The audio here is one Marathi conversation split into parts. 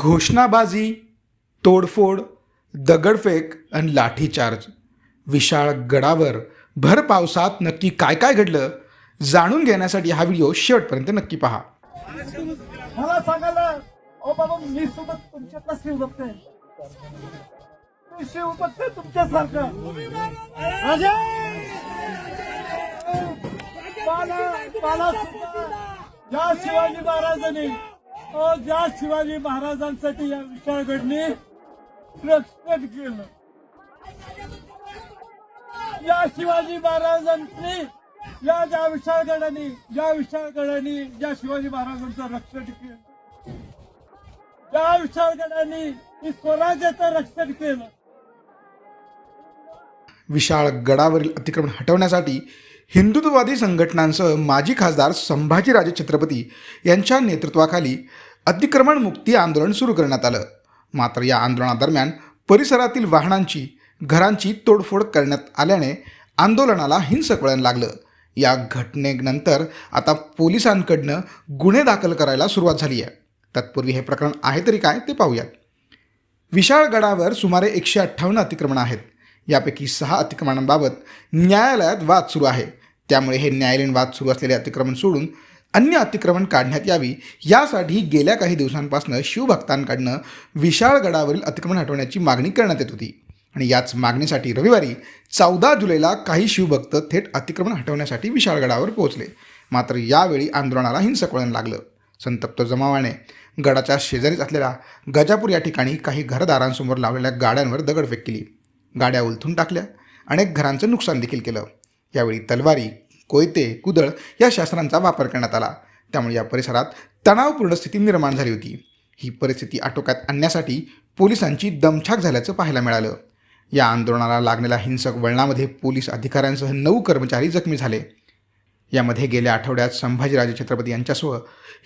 घोषणाबाजी तोडफोड दगडफेक आणि लाठीचार्ज. विशाळ गडावर भर पावसात नक्की काय काय घडलं जाणून घेण्यासाठी हा व्हिडिओ शेवटपर्यंत नक्की पहा. मला सांगायला ओ बाबा मी सोबत तुमच्यातला शिवभक्त आहे. मी शिवभक्त आहे तुमच्यासारखं. अजय! मला मला सुद्धा. शिवाजी महाराजांनी ज्या शिवाजी महाराजांसाठी या विशाळगडने रक्षण केलं या शिवाजी महाराजांनी या ज्या विशाळगडाने या विशाळगडाने ज्या शिवाजी महाराजांचं रक्षण केलं त्या विशाळगडाने स्वराज्याचं रक्षण केलं. विशाळ गडावरील अतिक्रमण हटवण्यासाठी हिंदुत्ववादी संघटनांसह माजी खासदार संभाजीराजे छत्रपती यांच्या नेतृत्वाखाली अतिक्रमण मुक्ती आंदोलन सुरू करण्यात आलं. मात्र या आंदोलनादरम्यान परिसरातील वाहनांची घरांची तोडफोड करण्यात आल्याने आंदोलनाला हिंसक वळण लागलं. या घटनेनंतर आता पोलिसांकडनं गुन्हे दाखल करायला सुरुवात झाली आहे. तत्पूर्वी हे प्रकरण आहे तरी काय ते पाहूयात. विशाळगडावर सुमारे एकशे अठ्ठावन्न अतिक्रमण आहेत. यापैकी सहा अतिक्रमणांबाबत न्यायालयात वाद सुरू आहे. त्यामुळे हे न्यायालयीन वाद सुरू असलेले अतिक्रमण सोडून अन्य अतिक्रमण काढण्यात यावी यासाठी गेल्या काही दिवसांपासून शिवभक्तांकडनं विशाळगडावरील अतिक्रमण हटवण्याची मागणी करण्यात येत होती. आणि याच मागणीसाठी रविवारी चौदा जुलैला काही शिवभक्त थेट अतिक्रमण हटवण्यासाठी विशाळगडावर पोहोचले. मात्र यावेळी आंदोलनाला हिंसक वळण लागलं. संतप्त जमावाने गडाच्या शेजारीच असलेल्या गजापूर या ठिकाणी काही घरदारांसमोर लावलेल्या गाड्यांवर दगडफेक केली. गाड्या उलथून टाकल्या. अनेक घरांचं नुकसान देखील केलं. यावेळी तलवारी कोयते कुदळ या शास्त्रांचा वापर करण्यात आला. त्यामुळे या परिसरात तणावपूर्ण स्थिती निर्माण झाली होती. ही परिस्थिती आटोक्यात आणण्यासाठी पोलिसांची दमछाक झाल्याचं पाहायला मिळालं. या आंदोलनाला लागलेल्या हिंसक वळणामध्ये पोलीस अधिकाऱ्यांसह नऊ कर्मचारी जखमी झाले. यामध्ये गेल्या आठवड्यात संभाजीराजे छत्रपती यांच्यासह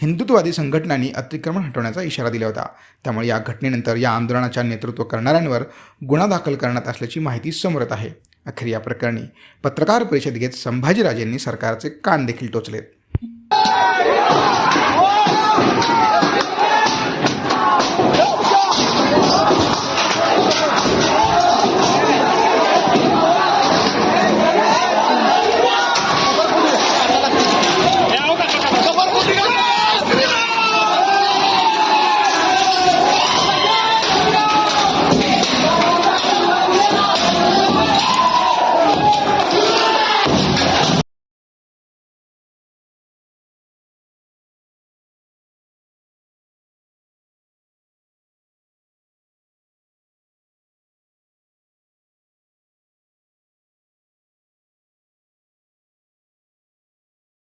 हिंदुत्ववादी संघटनांनी अतिक्रमण हटवण्याचा इशारा दिला होता. त्यामुळे या घटनेनंतर या आंदोलनाच्या नेतृत्व करणाऱ्यांवर गुन्हा दाखल करण्यात असल्याची माहिती समोर येत आहे. अखेर या प्रकरणी पत्रकार परिषद घेत संभाजीराजेंनी सरकारचे कान देखील टोचलेत.